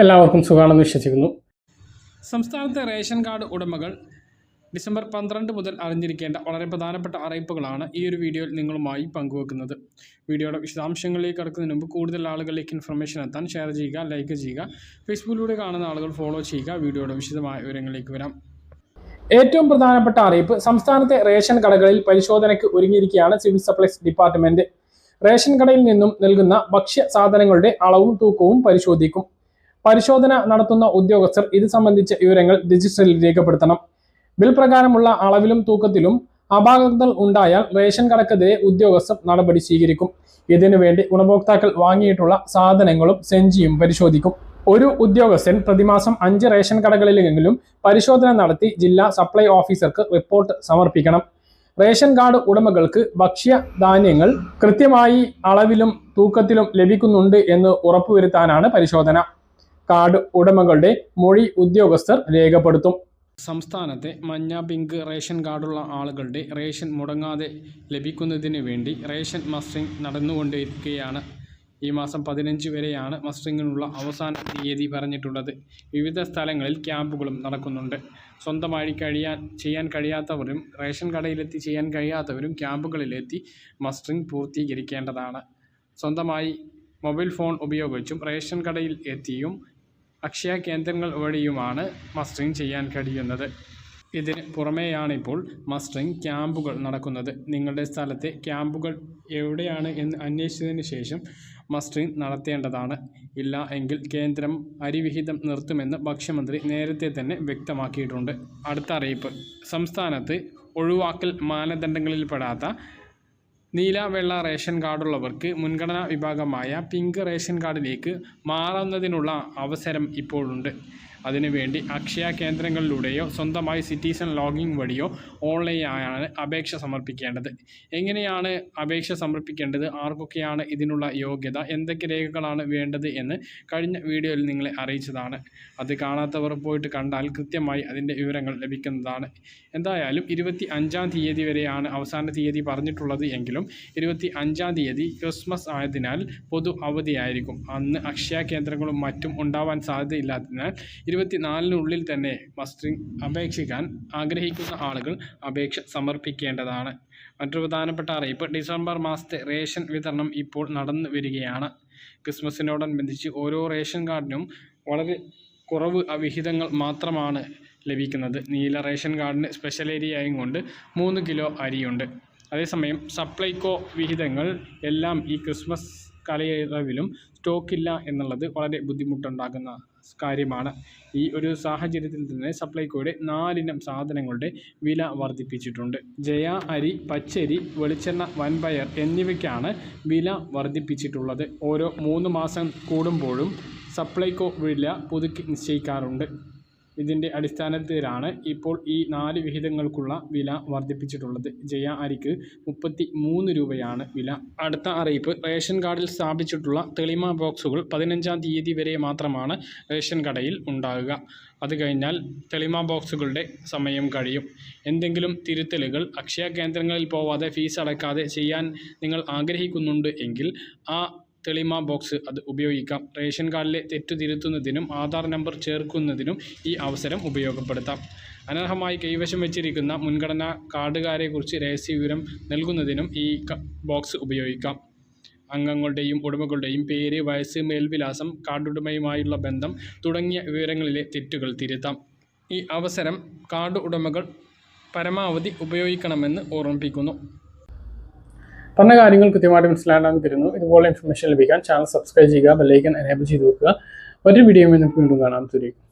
എല്ലാവർക്കും സുഖമാണെന്ന് വിശ്വസിക്കുന്നു. സംസ്ഥാനത്തെ റേഷൻ കാർഡ് ഉടമകൾ ഡിസംബർ പന്ത്രണ്ട് മുതൽ അറിഞ്ഞിരിക്കേണ്ട വളരെ പ്രധാനപ്പെട്ട അറിയിപ്പുകളാണ് ഈ ഒരു വീഡിയോയിൽ നിങ്ങളുമായി പങ്കുവെക്കുന്നത്. വീഡിയോയുടെ വിശദാംശങ്ങളിലേക്ക് കടക്കുന്നതിന് മുമ്പ് കൂടുതൽ ആളുകളിലേക്ക് ഇൻഫർമേഷൻ എത്താൻ ഷെയർ ചെയ്യുക ലൈക്ക് ചെയ്യുക ഫേസ്ബുക്കിലൂടെ കാണുന്ന ആളുകൾ ഫോളോ ചെയ്യുക. വീഡിയോയുടെ വിശദമായ വിവരങ്ങളിലേക്ക് വരാം. ഏറ്റവും പ്രധാനപ്പെട്ട അറിയിപ്പ് സംസ്ഥാനത്തെ റേഷൻ കടകളിൽ പരിശോധനയ്ക്ക് ഒരുങ്ങിയിരിക്കുകയാണ് സിവിൽ സപ്ലൈസ് ഡിപ്പാർട്ട്മെന്റ്. റേഷൻ കടയിൽ നിന്നും നൽകുന്ന ഭക്ഷ്യ സാധനങ്ങളുടെ അളവും തൂക്കവും പരിശോധിക്കും. പരിശോധന നടത്തുന്ന ഉദ്യോഗസ്ഥർ ഇത് സംബന്ധിച്ച വിവരങ്ങൾ രജിസ്റ്ററിൽ രേഖപ്പെടുത്തണം. ബിൽ പ്രകാരമുള്ള അളവിലും തൂക്കത്തിലും അപാകതകൾ ഉണ്ടായാൽ റേഷൻ കടക്കെതിരെ ഉദ്യോഗസ്ഥർ നടപടി സ്വീകരിക്കും. ഇതിനു വേണ്ടി ഗുണഭോക്താക്കൾ വാങ്ങിയിട്ടുള്ള സാധനങ്ങളും സെഞ്ചിയും പരിശോധിക്കും. ഒരു ഉദ്യോഗസ്ഥൻ പ്രതിമാസം അഞ്ച് റേഷൻ കടകളിലെങ്കിലും പരിശോധന നടത്തി ജില്ലാ സപ്ലൈ ഓഫീസർക്ക് റിപ്പോർട്ട് സമർപ്പിക്കണം. റേഷൻ കാർഡ് ഉടമകൾക്ക് ഭക്ഷ്യ ധാന്യങ്ങൾ കൃത്യമായി അളവിലും തൂക്കത്തിലും ലഭിക്കുന്നുണ്ട് എന്ന് ഉറപ്പുവരുത്താനാണ് പരിശോധന. കാർഡ് ഉടമകളുടെ മൊഴി ഉദ്യോഗസ്ഥർ രേഖപ്പെടുത്തും. സംസ്ഥാനത്തെ മഞ്ഞ പിങ്ക് റേഷൻ കാർഡുള്ള ആളുകളുടെ റേഷൻ മുടങ്ങാതെ ലഭിക്കുന്നതിന് വേണ്ടി റേഷൻ മസ്റ്ററിംഗ് നടന്നുകൊണ്ടിരിക്കുകയാണ്. ഈ മാസം പതിനഞ്ച് വരെയാണ് മസ്റ്ററിങ്ങിനുള്ള അവസാന തീയതി പറഞ്ഞിട്ടുള്ളത്. വിവിധ സ്ഥലങ്ങളിൽ ക്യാമ്പുകളും നടക്കുന്നുണ്ട്. സ്വന്തമായി കഴിയാൻ ചെയ്യാൻ കഴിയാത്തവരും റേഷൻ കടയിലെത്തി ചെയ്യാൻ കഴിയാത്തവരും ക്യാമ്പുകളിലെത്തി മസ്റ്ററിംഗ് പൂർത്തീകരിക്കേണ്ടതാണ്. സ്വന്തമായി മൊബൈൽ ഫോൺ ഉപയോഗിച്ചും റേഷൻ കടയിൽ എത്തിയും അക്ഷയ കേന്ദ്രങ്ങൾ വഴിയുമാണ് മസ്റ്ററിംഗ് ചെയ്യാൻ കഴിയുന്നത്. ഇതിന് പുറമേയാണിപ്പോൾ മസ്റ്ററിംഗ് ക്യാമ്പുകൾ നടക്കുന്നത്. നിങ്ങളുടെ സ്ഥലത്തെ ക്യാമ്പുകൾ എവിടെയാണ് എന്ന് അന്വേഷിച്ചതിന് ശേഷം മസ്റ്ററിംഗ് നടത്തേണ്ടതാണ്. ഇല്ല എങ്കിൽ കേന്ദ്രം അരിവിഹിതം നിർത്തുമെന്ന് ഭക്ഷ്യമന്ത്രി നേരത്തെ തന്നെ വ്യക്തമാക്കിയിട്ടുണ്ട്. അടുത്ത അറിയിപ്പ്. സംസ്ഥാനത്ത് ഒഴിവാക്കൽ മാനദണ്ഡങ്ങളിൽപ്പെടാത്ത നീല വെള്ള റേഷൻ കാർഡുള്ളവർക്ക് മുൻഗണനാ വിഭാഗമായ പിങ്ക് റേഷൻ കാർഡിലേക്ക് മാറുന്നതിനുള്ള അവസരം ഇപ്പോഴുണ്ട്. അതിനുവേണ്ടി അക്ഷയ കേന്ദ്രങ്ങളിലൂടെയോ സ്വന്തമായി സിറ്റിസൺ ലോഗിൻ വഴിയോ ഓൺലൈനായാണ് അപേക്ഷ സമർപ്പിക്കേണ്ടത്. എങ്ങനെയാണ് അപേക്ഷ സമർപ്പിക്കേണ്ടത്? ആർക്കൊക്കെയാണ് ഇതിനുള്ള യോഗ്യത? എന്തൊക്കെ രേഖകളാണ് വേണ്ടത് എന്ന് കഴിഞ്ഞ വീഡിയോയിൽ നിങ്ങളെ അറിയിച്ചതാണ്. അത് കാണാത്തവർ പോയിട്ട് കണ്ടാൽ കൃത്യമായി അതിന്റെ വിവരങ്ങൾ ലഭിക്കുന്നതാണ്. എന്തായാലും ഇരുപത്തി അഞ്ചാം തീയതി വരെയാണ് അവസാന തീയതി പറഞ്ഞിട്ടുള്ളത് എങ്കിലും ഇരുപത്തി അഞ്ചാം തീയതി ക്രിസ്മസ് ആയതിനാൽ പൊതു അവധിയായിരിക്കും. അന്ന് അക്ഷയ കേന്ദ്രങ്ങളും മറ്റും ഉണ്ടാവാൻ സാധ്യതയില്ലാത്തതിനാൽ ഇരുപത്തിനാലിനുള്ളിൽ തന്നെ മസ്റ്ററിംഗ് അപേക്ഷിക്കാൻ ആഗ്രഹിക്കുന്ന ആളുകൾ അപേക്ഷ സമർപ്പിക്കേണ്ടതാണ്. മറ്റൊരു പ്രധാനപ്പെട്ട അറിയിപ്പ് ഡിസംബർ മാസത്തെ റേഷൻ വിതരണം ഇപ്പോൾ നടന്നു വരികയാണ്. ക്രിസ്മസിനോടനുബന്ധിച്ച് ഓരോ റേഷൻ കാർഡിനും വളരെ കുറവ് വിഹിതങ്ങൾ മാത്രമാണ് ലഭിക്കുന്നത്. നീല റേഷൻ കാർഡിന് സ്പെഷ്യൽ ഏരിയയും കൊണ്ട് മൂന്ന് കിലോ അരിയുണ്ട്. അതേസമയം സപ്ലൈകോ വിഹിതങ്ങൾ എല്ലാം ഈ ക്രിസ്മസ് കാലയളവിലും സ്റ്റോക്കില്ല എന്നുള്ളത് വളരെ ബുദ്ധിമുട്ടുണ്ടാക്കുന്ന കാര്യമാണ്. ഈ ഒരു സാഹചര്യത്തിൽ തന്നെ സപ്ലൈകോയുടെ നാലിനം സാധനങ്ങളുടെ വില വർദ്ധിപ്പിച്ചിട്ടുണ്ട്. ജയ അരി പച്ചരി വെളിച്ചെണ്ണ വൻപയർ എന്നിവയ്ക്കാണ് വില വർദ്ധിപ്പിച്ചിട്ടുള്ളത്. ഓരോ മൂന്ന് മാസം കൂടുമ്പോഴും സപ്ലൈകോ വില പുതുക്കി നിശ്ചയിക്കാറുണ്ട്. ഇതിന്റെ അടിസ്ഥാനത്തിലാണ് ഇപ്പോൾ ഈ നാല് വിഹിതങ്ങൾക്കുള്ള വില വർദ്ധിപ്പിച്ചിട്ടുള്ളത്. ജയ അരിക്ക് മുപ്പത്തി മൂന്ന് രൂപയാണ് വില. അടുത്ത അറിയിപ്പ് റേഷൻ കാർഡിൽ സ്ഥാപിച്ചിട്ടുള്ള തെളിമ ബോക്സുകൾ പതിനഞ്ചാം തീയതി വരെ മാത്രമാണ് റേഷൻ കടയിൽ ഉണ്ടാകുക. അത് കഴിഞ്ഞാൽ തെളിമ ബോക്സുകളുടെ സമയം കഴിയും. എന്തെങ്കിലും തിരുത്തലുകൾ അക്ഷയ കേന്ദ്രങ്ങളിൽ പോവാതെ ഫീസ് അടയ്ക്കാതെ ചെയ്യാൻ നിങ്ങൾ ആഗ്രഹിക്കുന്നുണ്ട് എങ്കിൽ ആ തെളിമ ബോക്സ് അത് ഉപയോഗിക്കാം. റേഷൻ കാർഡിലെ തെറ്റു തിരുത്തുന്നതിനും ആധാർ നമ്പർ ചേർക്കുന്നതിനും ഈ അവസരം ഉപയോഗപ്പെടുത്താം. അനർഹമായി കൈവശം വെച്ചിരിക്കുന്ന മുൻഗണനാ കാർഡുകാരെക്കുറിച്ച് രഹസ്യ വിവരം നൽകുന്നതിനും ഈ ബോക്സ് ഉപയോഗിക്കാം. അംഗങ്ങളുടെയും ഉടമകളുടെയും പേര് വയസ്സ് മേൽവിലാസം കാർഡുടമയുമായുള്ള ബന്ധം തുടങ്ങിയ വിവരങ്ങളിലെ തെറ്റുകൾ തിരുത്താം. ഈ അവസരം കാർഡ് ഉടമകൾ പരമാവധി ഉപയോഗിക്കണമെന്ന് ഓർമ്മിപ്പിക്കുന്നു. പറഞ്ഞ കാര്യങ്ങൾ കൃത്യമായിട്ട് മനസ്സിലാക്കാൻ തരുന്നു. ഇതുപോലെ ഇൻഫർമേഷൻ ലഭിക്കാൻ ചാനൽ സബ്സ്ക്രൈബ് ചെയ്യുക ബെല്ലൈക്കൻ എനേബിൾ ചെയ്ത് വെക്കുക. ഒരു വീഡിയോ നമുക്ക് വീണ്ടും കാണാൻ തുരിക്കും